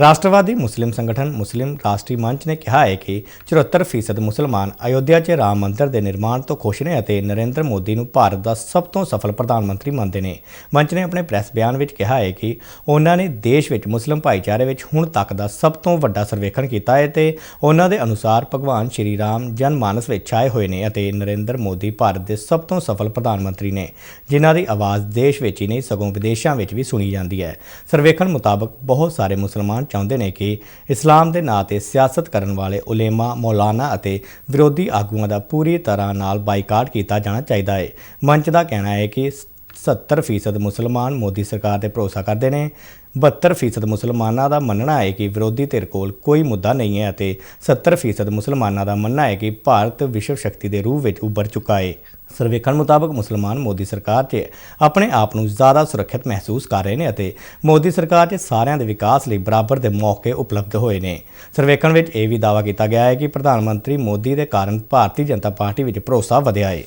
ਰਾਸ਼ਟਰਵਾਦੀ ਮੁਸਲਿਮ ਸੰਗਠਨ ਮੁਸਲਿਮ ਰਾਸ਼ਟਰੀ ਮੰਚ ਨੇ ਕਿਹਾ ਹੈ ਕਿ 74% ਮੁਸਲਮਾਨ ਅਯੋਧਿਆ 'ਚ ਰਾਮ ਮੰਦਿਰ ਦੇ ਨਿਰਮਾਣ ਤੋਂ ਖੁਸ਼ ਨੇ ਅਤੇ ਨਰਿੰਦਰ ਮੋਦੀ ਨੂੰ ਭਾਰਤ ਦਾ ਸਭ ਤੋਂ ਸਫਲ ਪ੍ਰਧਾਨ ਮੰਤਰੀ ਮੰਨਦੇ ਨੇ। ਮੰਚ ਨੇ ਆਪਣੇ ਪ੍ਰੈਸ ਬਿਆਨ ਵਿੱਚ ਕਿਹਾ ਹੈ ਕਿ ਉਹਨਾਂ ਨੇ ਦੇਸ਼ ਵਿੱਚ ਮੁਸਲਿਮ ਭਾਈਚਾਰੇ ਵਿੱਚ ਹੁਣ ਤੱਕ ਦਾ ਸਭ ਤੋਂ ਵੱਡਾ ਸਰਵੇਖਣ ਕੀਤਾ ਹੈ ਤੇ ਉਹਨਾਂ ਦੇ ਅਨੁਸਾਰ ਭਗਵਾਨ ਸ਼੍ਰੀ ਰਾਮ ਜਨਮਾਨਸ ਵਿੱਚ ਛਾਏ ਹੋਏ ਨੇ ਅਤੇ ਨਰਿੰਦਰ ਮੋਦੀ ਭਾਰਤ ਦੇ ਸਭ ਤੋਂ ਸਫਲ ਪ੍ਰਧਾਨ ਮੰਤਰੀ ਨੇ, ਜਿਨ੍ਹਾਂ ਦੀ ਆਵਾਜ਼ ਦੇਸ਼ ਵਿੱਚ ਹੀ ਨਹੀਂ, ਸਗੋਂ ਵਿਦੇਸ਼ਾਂ ਵਿੱਚ ਵੀ ਸੁਣੀ ਜਾਂਦੀ ਹੈ। ਸਰਵੇਖਣ ਮੁਤਾਬਕ ਬਹੁਤ ਸਾਰੇ ਮੁਸਲਮਾਨ ਚਾਹੁੰਦੇ ਨੇ ਕਿ ਇਸਲਾਮ ਦੇ ਨਾਂ ਤੇ ਸਿਆਸਤ ਕਰਨ ਵਾਲੇ ਉਲੇਮਾ, ਮੌਲਾਨਾ ਅਤੇ ਵਿਰੋਧੀ ਆਗੂਆਂ ਦਾ ਪੂਰੀ ਤਰ੍ਹਾਂ ਨਾਲ ਬਾਈਕਾਟ ਕੀਤਾ ਜਾਣਾ ਚਾਹੀਦਾ ਹੈ। ਮੰਚ ਦਾ ਕਹਿਣਾ ਹੈ ਕਿ 70% ਮੁਸਲਮਾਨ ਮੋਦੀ ਸਰਕਾਰ ਤੇ ਭਰੋਸਾ ਕਰਦੇ ਨੇ। 72% ਮੁਸਲਮਾਨਾਂ ਦਾ ਮੰਨਣਾ ਹੈ ਕਿ ਵਿਰੋਧੀ ਧਿਰ ਕੋਲ ਕੋਈ ਮੁੱਦਾ ਨਹੀਂ ਹੈ ਅਤੇ 70% ਮੁਸਲਮਾਨਾਂ ਦਾ ਮੰਨਣਾ ਹੈ ਕਿ ਭਾਰਤ ਵਿਸ਼ਵ ਸ਼ਕਤੀ ਦੇ ਰੂਪ ਵਿੱਚ ਉੱਭਰ ਚੁੱਕਾ ਹੈ। ਸਰਵੇਖਣ ਮੁਤਾਬਕ ਮੁਸਲਮਾਨ ਮੋਦੀ ਸਰਕਾਰ 'ਚ ਆਪਣੇ ਆਪ ਨੂੰ ਜ਼ਿਆਦਾ ਸੁਰੱਖਿਅਤ ਮਹਿਸੂਸ ਕਰ ਰਹੇ ਨੇ ਅਤੇ ਮੋਦੀ ਸਰਕਾਰ 'ਚ ਸਾਰਿਆਂ ਦੇ ਵਿਕਾਸ ਲਈ ਬਰਾਬਰ ਦੇ ਮੌਕੇ ਉਪਲਬਧ ਹੋਏ ਨੇ। ਸਰਵੇਖਣ ਵਿੱਚ ਇਹ ਵੀ ਦਾਅਵਾ ਕੀਤਾ ਗਿਆ ਹੈ ਕਿ ਪ੍ਰਧਾਨ ਮੰਤਰੀ ਮੋਦੀ ਦੇ ਕਾਰਨ ਭਾਰਤੀ ਜਨਤਾ ਪਾਰਟੀ ਵਿੱਚ ਭਰੋਸਾ ਵਧਿਆ ਹੈ।